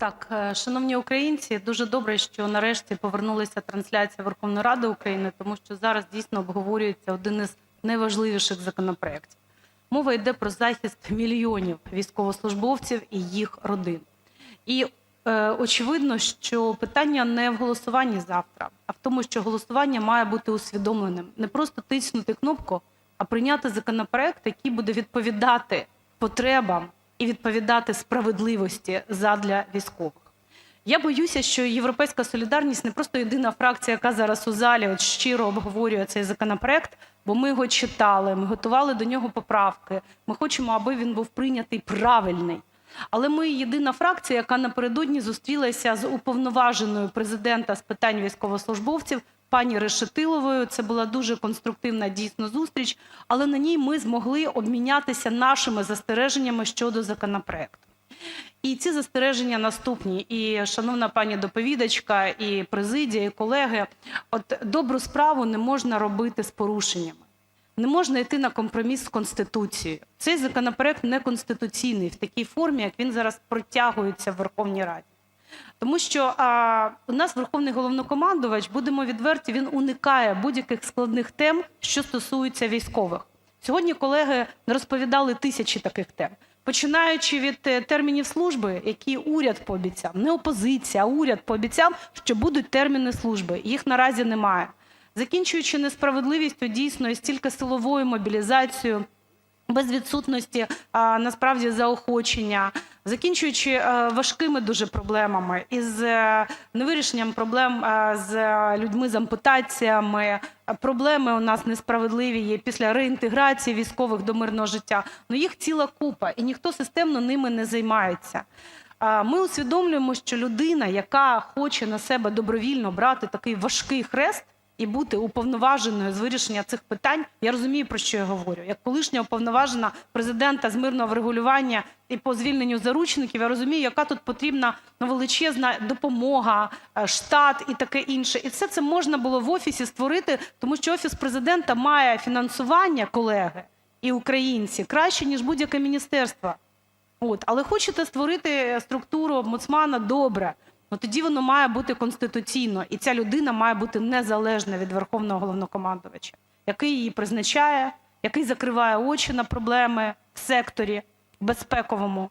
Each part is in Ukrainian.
Так, е, шановні українці, дуже добре, що нарешті повернулася трансляція Верховної Ради України, тому що зараз дійсно обговорюється один із найважливіших законопроєктів. Мова йде про захист мільйонів військовослужбовців і їх родин. І е, очевидно, що питання не в голосуванні завтра, а в тому, що голосування має бути усвідомленим. Не просто тиснути кнопку, а прийняти законопроект, який буде відповідати потребам і відповідати справедливості задля військових. Я боюся, що "Європейська солідарність" не просто єдина фракція, яка зараз у залі от щиро обговорює цей законопроект, бо ми його читали, ми готували до нього поправки, ми хочемо, аби він був прийнятий правильний. Але ми єдина фракція, яка напередодні зустрілася з уповноваженою Президента з питань військовослужбовців пані Решетиловою. Це була дуже конструктивна дійсно зустріч, але на ній ми змогли обмінятися нашими застереженнями щодо законопроекту. І ці застереження наступні. І шановна пані доповідачка, і президія, і колеги, от добру справу не можна робити з порушеннями. Не можна йти на компроміс з Конституцією. Цей законопроект неконституційний в такій формі, як він зараз протягується в Верховній Раді. Тому що у нас Верховний Головнокомандувач, будемо відверті, він уникає будь-яких складних тем, що стосуються військових. Сьогодні колеги розповідали тисячі таких тем. Починаючи від е, термінів служби, які уряд пообіцяв, не опозиція, а уряд пообіцяв, що будуть терміни служби. Їх наразі немає. Закінчуючи несправедливістю дійсно і стільки силовою мобілізацією, без відсутності а, насправді заохочення, закінчуючи е, важкими дуже проблемами із е, невирішенням проблем е, з людьми з ампутаціями, проблеми у нас несправедливі є після реінтеграції військових до мирного життя. Ну їх ціла купа, і ніхто системно ними не займається. Ми усвідомлюємо, що людина, яка хоче на себе добровільно брати такий важкий хрест і бути уповноваженою з вирішення цих питань, я розумію, про що я говорю. Як колишня уповноважена Президента з мирного врегулювання і по звільненню заручників, я розумію, яка тут потрібна ну, величезна допомога, е, штат і таке інше. І все це можна було в Офісі створити, тому що Офіс Президента має фінансування, колеги і українці, краще, ніж будь-яке міністерство. От, але хочете створити структуру омбудсмана – добре. Ну тоді воно має бути конституційно, і ця людина має бути незалежна від Верховного Головнокомандувача, який її призначає, який закриває очі на проблеми в секторі безпековому.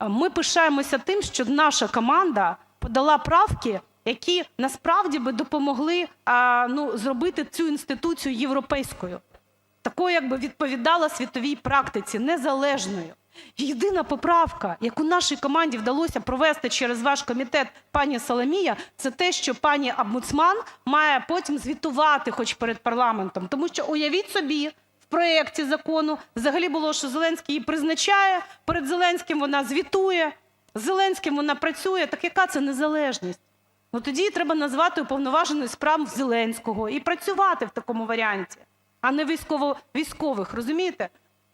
Ми пишаємося тим, що наша команда подала правки, які насправді би допомогли а, ну, зробити цю інституцію європейською, такою, якби відповідала світовій практиці, незалежною. Єдина поправка, яку нашій команді вдалося провести через ваш комітет, пані Соломія, це те, що пані омбудсман має потім звітувати хоч перед парламентом. Тому що, уявіть собі, в проекті закону взагалі було, що Зеленський її призначає, перед Зеленським вона звітує, з Зеленським вона працює. Так яка це незалежність? Ну тоді треба назвати уповноваженою справ Зеленського і працювати в такому варіанті, а не військово військових, розумієте?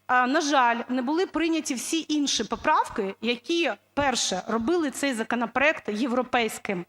На жаль, не були прийняті всі інші поправки, які, перше, робили цей законопроект європейським.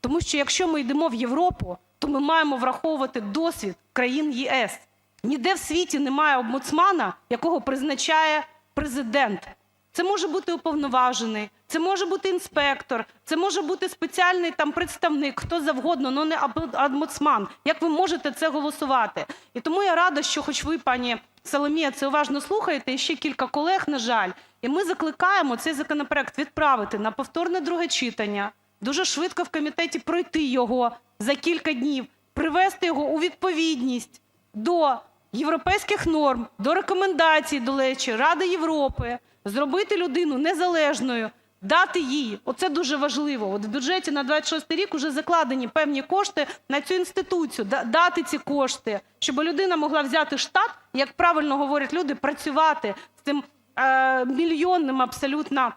Тому що якщо ми йдемо в Європу, то ми маємо враховувати досвід країн ЄС. Ніде в світі немає омбудсмана, якого призначає Президент. Це може бути уповноважений, це може бути інспектор, це може бути спеціальний там представник, хто завгодно, але не омбудсман. Як ви можете це голосувати? І тому я рада, що хоч ви, пані Соломія, це уважно слухаєте, і ще кілька колег, на жаль. І ми закликаємо цей законопроект відправити на повторне друге читання, дуже швидко в комітеті пройти його за кілька днів, привести його у відповідність до європейських норм, до рекомендацій, до речі, Ради Європи, зробити людину незалежною, дати їй, оце дуже важливо, от в бюджеті на 26 рік уже закладені певні кошти на цю інституцію, дати ці кошти, щоб людина могла взяти штат, як правильно говорять люди, працювати з цим е, мільйонним абсолютно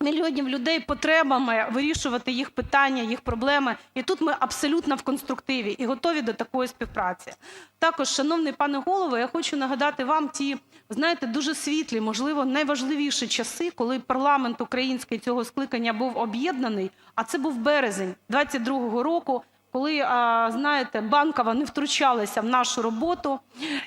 мільйонів людей потребами, вирішувати їх питання, їх проблеми. І тут ми абсолютно в конструктиві і готові до такої співпраці. Також, шановний пане Голово, я хочу нагадати вам ті, знаєте, дуже світлі, можливо, найважливіші часи, коли парламент український цього скликання був об'єднаний, а це був березень 22-го року, коли, знаєте, Банкова не втручалася в нашу роботу.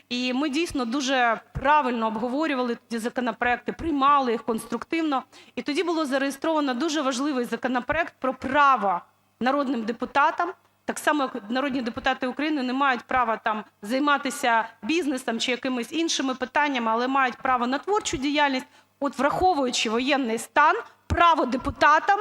І ми дійсно дуже правильно обговорювали тоді законопроекти, приймали їх конструктивно. І тоді було зареєстровано дуже важливий законопроект про право народним депутатам так само, як народні депутати України не мають права там займатися бізнесом чи якимись іншими питаннями, але мають право на творчу діяльність. От враховуючи воєнний стан, право депутатам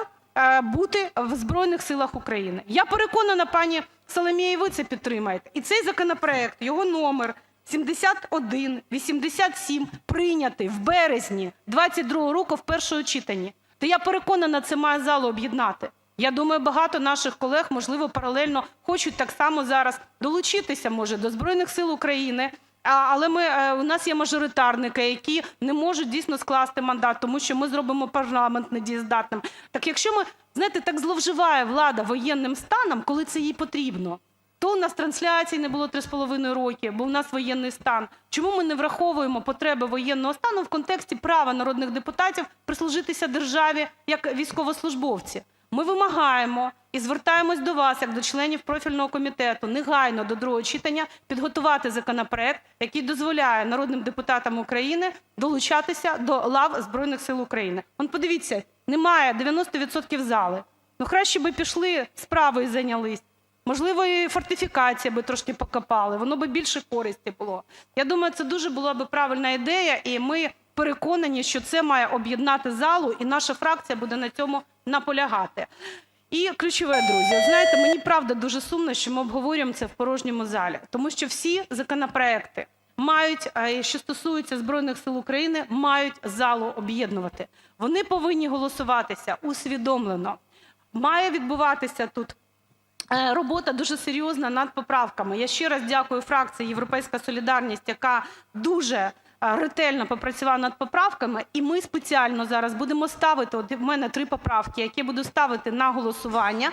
бути в Збройних силах України. Я переконана, пані Соломія, і ви це підтримаєте. І цей законопроект, його номер 7187, прийнятий в березні 22-го року в першому читанні. То я переконана, це має залу об'єднати. Я думаю, багато наших колег, можливо, паралельно хочуть так само зараз долучитися, може, до Збройних сил України. Але ми, е, у нас є мажоритарники, які не можуть дійсно скласти мандат, тому що ми зробимо парламент недієздатним. Так якщо ми, знаєте, так зловживає влада воєнним станом, коли це їй потрібно, то у нас трансляцій не було 3,5 роки, бо у нас воєнний стан. Чому ми не враховуємо потреби воєнного стану в контексті права народних депутатів прислужитися державі як військовослужбовці? Ми вимагаємо і звертаємось до вас, як до членів профільного комітету, негайно до другого читання підготувати законопроект, який дозволяє народним депутатам України долучатися до лав Збройних сил України. Он подивіться, немає 90% зали. Ну краще би пішли справою зайнялись. Можливо, і фортифікація би трошки покопали, воно би більше користі було. Я думаю, це дуже була би правильна ідея, і ми переконані, що це має об'єднати залу, і наша фракція буде на цьому наполягати. І ключове, друзі, знаєте, мені правда дуже сумно, що ми обговорюємо це в порожньому залі, тому що всі законопроекти мають, е, що стосуються Збройних сил України, мають залу об'єднувати. Вони повинні голосуватися усвідомлено. Має відбуватися тут Е, робота дуже серйозна над поправками. Я ще раз дякую фракції "Європейська солідарність", яка дуже ретельно попрацював над поправками. І ми спеціально зараз будемо ставити, от в мене три поправки, які буду ставити на голосування,